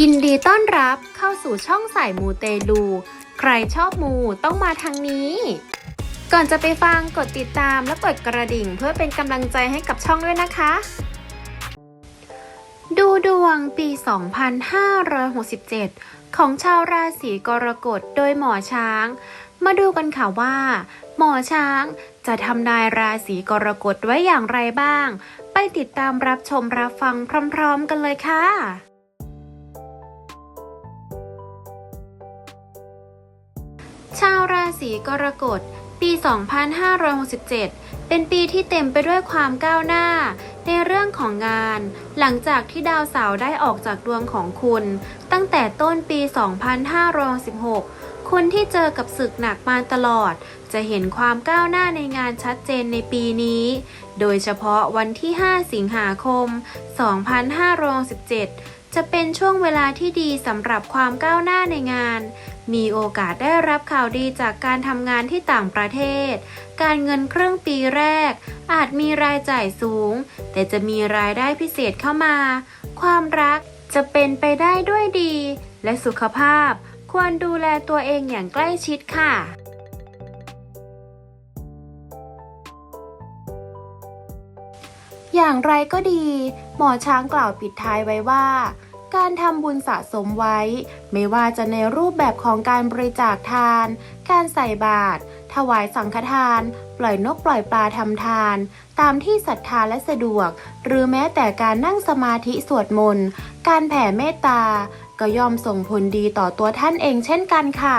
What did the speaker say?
ยินดีต้อนรับเข้าสู่ช่องสายมูเตลู ใครชอบมูต้องมาทางนี้ ก่อนจะไปฟังกดติดตามและกดกระดิ่งเพื่อเป็นกำลังใจให้กับช่องด้วยนะคะ ดูดวงปี 2567 ของชาวราศีกรกฎโดยหมอช้าง มาดูกันค่ะว่า หมอช้างจะทำนายราศีกรกฎไว้อย่างไรบ้าง ไปติดตามรับชมรับฟังพร้อมๆกันเลยค่ะชาวราศีกรกฎ ปี 2567 เป็นปีที่เต็มไปด้วยความก้าวหน้า ในเรื่องของงาน หลังจากที่ดาวเสาร์ได้ออกจากดวงของคุณ ตั้งแต่ต้นปี 2516 คุณที่เจอกับศึกหนักมาตลอด จะเห็นความก้าวหน้าในงานชัดเจนในปีนี้ โดยเฉพาะวันที่ 5 สิงหาคม 2517 จะเป็นช่วงเวลาที่ดีสำหรับความก้าวหน้าในงาน มีโอกาสได้รับข่าวดีจากการทำงานที่ต่างประเทศ การเงินครึ่งปีแรก อาจมีรายจ่ายสูง แต่จะมีรายได้พิเศษเข้ามา ความรักจะเป็นไปได้ด้วยดี และสุขภาพควรดูแลตัวเองอย่างใกล้ชิดค่ะ อย่างไรก็ดี หมอช้างกล่าวปิดท้ายไว้ว่า การทำบุญสะสมไว้ ไม่ว่าจะในรูปแบบของการบริจาคทาน การใส่บาตรถวายสังฆทาน ปล่อยนกปล่อยปลาทำทาน ตามที่ศรัทธาและสะดวก หรือแม้แต่การนั่งสมาธิสวดมนต์ การแผ่เมตตา ก็ย่อมส่งผลดีต่อตัวท่านเองเช่นกันค่ะ